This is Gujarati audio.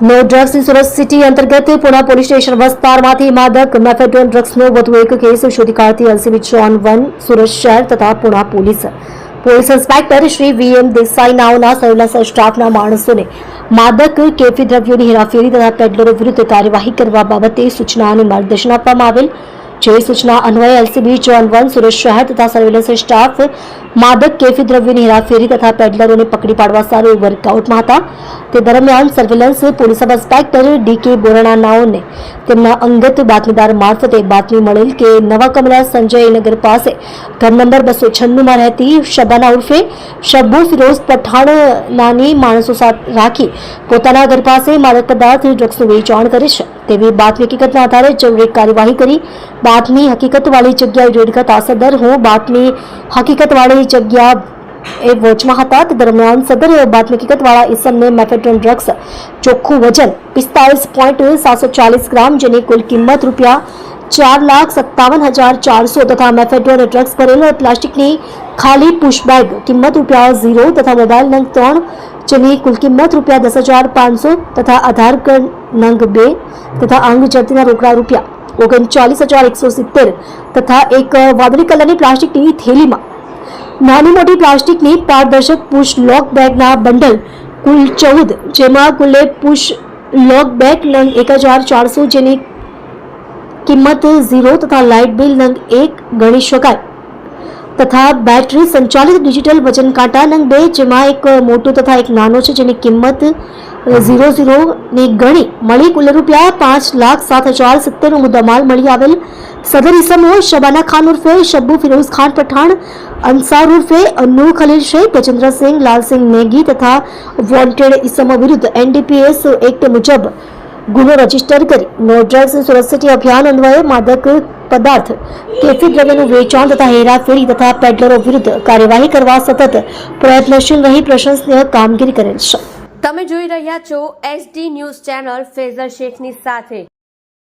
નો ડ્રગ્સ સુરત સિટી અંતર્ગત પુણા પોલીસ સ્ટેશન વિસ્તારમાંથી માદક મેફેડ્રોન ડ્રગ્સનો વધુ એક કેસ શોધી કાઢતી એલસીબી જોન વન, સુરત શહેર તથા Puna police. Police inspector Shri V M Desai નાઓના surveillance સ્ટાફના માણસોને માદક, કેફી દ્રવ્યોની હેરાફેરી તથા પેડલરો વિરુદ્ધ કાર્યવાહી કરવા બાબતે સૂચના અને માર્ગદર્શન આપવામાં આવેલ. જે સૂચના અન્વયે એલસીબી જોન વન સુરત શહેર તથા સર્વેલન્સ સ્ટાફ માદક કેફી દ્રવ્યની હેરાફેરી તથા પેડલરોને પકડી પાડવા સારું વર્કઆઉટમાં હતા. તે દરમિયાન surveillance police sub inspector D K બોરણાનાઓને તેમના અંગત બાતમીદાર મારફતે બાતમી મળેલ કે નવા કમલા સંજય નગર પાસે ઘર નંબર બસો છન્નુંમાં રહેતી શબાના ઉર્ફે શબ્બુ ફિરોઝ પઠાણ નાની માણસો સાથે રાખી પોતાના ઘર પાસે માદક પદાર્થ ડ્રગ્સનું વેચાણ કરે છે. તેવી બાતમી હકીકતના આધારે જરૂરી કાર્યવાહી કરી બાતમી હકીકતવાળી જગ્યાએ રેડ કરતા સદર હું બાતમી હકીકતવાળી જગ્યા એ વોચમાં હતા તે દરમિયાન સદર બાતમી હકીકતવાળા ઈસમને મેફેડ્રોન ડ્રગ્સ ચોખ્ખું વજન પિસ્તાળીસ પોઈન્ટ સાતસો ચાલીસ ગ્રામ જેની કુલ કિંમત રૂપિયા ચાર લાખ સત્તાવન હજાર ચારસો તથા મેફેડ્રોન ડ્રગ્સ ભરેલ પ્લાસ્ટિકની ખાલી પુશ બેગ કિંમત રૂપિયા ઝીરો તથા મોબાઈલ નંગ ત્રણ જેની કુલ કિંમત રૂપિયા દસ હજાર પાંચસો તથા આધાર કાર્ડ નંગ બે તથા અંગ જતીના રોકડા રૂપિયા, ઓગણચાલીસ હજાર એકસો સિત્તેર તથા એક વાદળી કલરની પ્લાસ્ટિકની થેલીમાં. નાની મોટી પ્લાસ્ટિકની પારદર્શક પુશ લોક બેગના બંડલ કુલ ચૌદ, જેમાં કુલે પુશ લોક બેગ નંગ એક હજાર ચારસો જેની કિંમત ઝીરો તથા લાઇટ બિલ નંગ એક ગણી શકાય. તથા બેટરી સંચાલિત ડિજિટલ વજન કાંટા નંગ બે, જેમાં એક મોટું તથા એક નાનો છે, જેની કિંમત ઝીરો ઝીરો ની ગણી મળી કુલ રૂપિયા પાંચ લાખ સાત હજાર સિત્તેરનો મુદ્દામાલ મળી આવેલ. સદર ઇસમો, શબાના ખાન ઉર્ફે શબ્બુ ફિરોઝ ખાન પઠાણ અંસાર ઉર્ફે અન્નુ ખલીલ શેખ ગજેન્દ્રસિંહ લાલસિંહ નેગી તથા વોન્ટેડ ઇસમો વિરુદ્ધ એનડીપીએસ એક્ટ મુજબ ગુનો રજિસ્ટર કરી. નો ડ્રગ્સ અભિયાન અન્વયે માદક પદાર્થ, કેફી દ્રવ્યનું વેચાણ તથા હેરાફેરી તથા પેડલરો વિરુદ્ધ કાર્યવાહી કરવા સતત પ્રયત્નશીલ રહી પ્રશંસનીય કામગીરી કરેલ છે. તમે જોઈ રહ્યા છો એસડી ન્યૂઝ ચેનલ ફેઝર શેખની સાથે.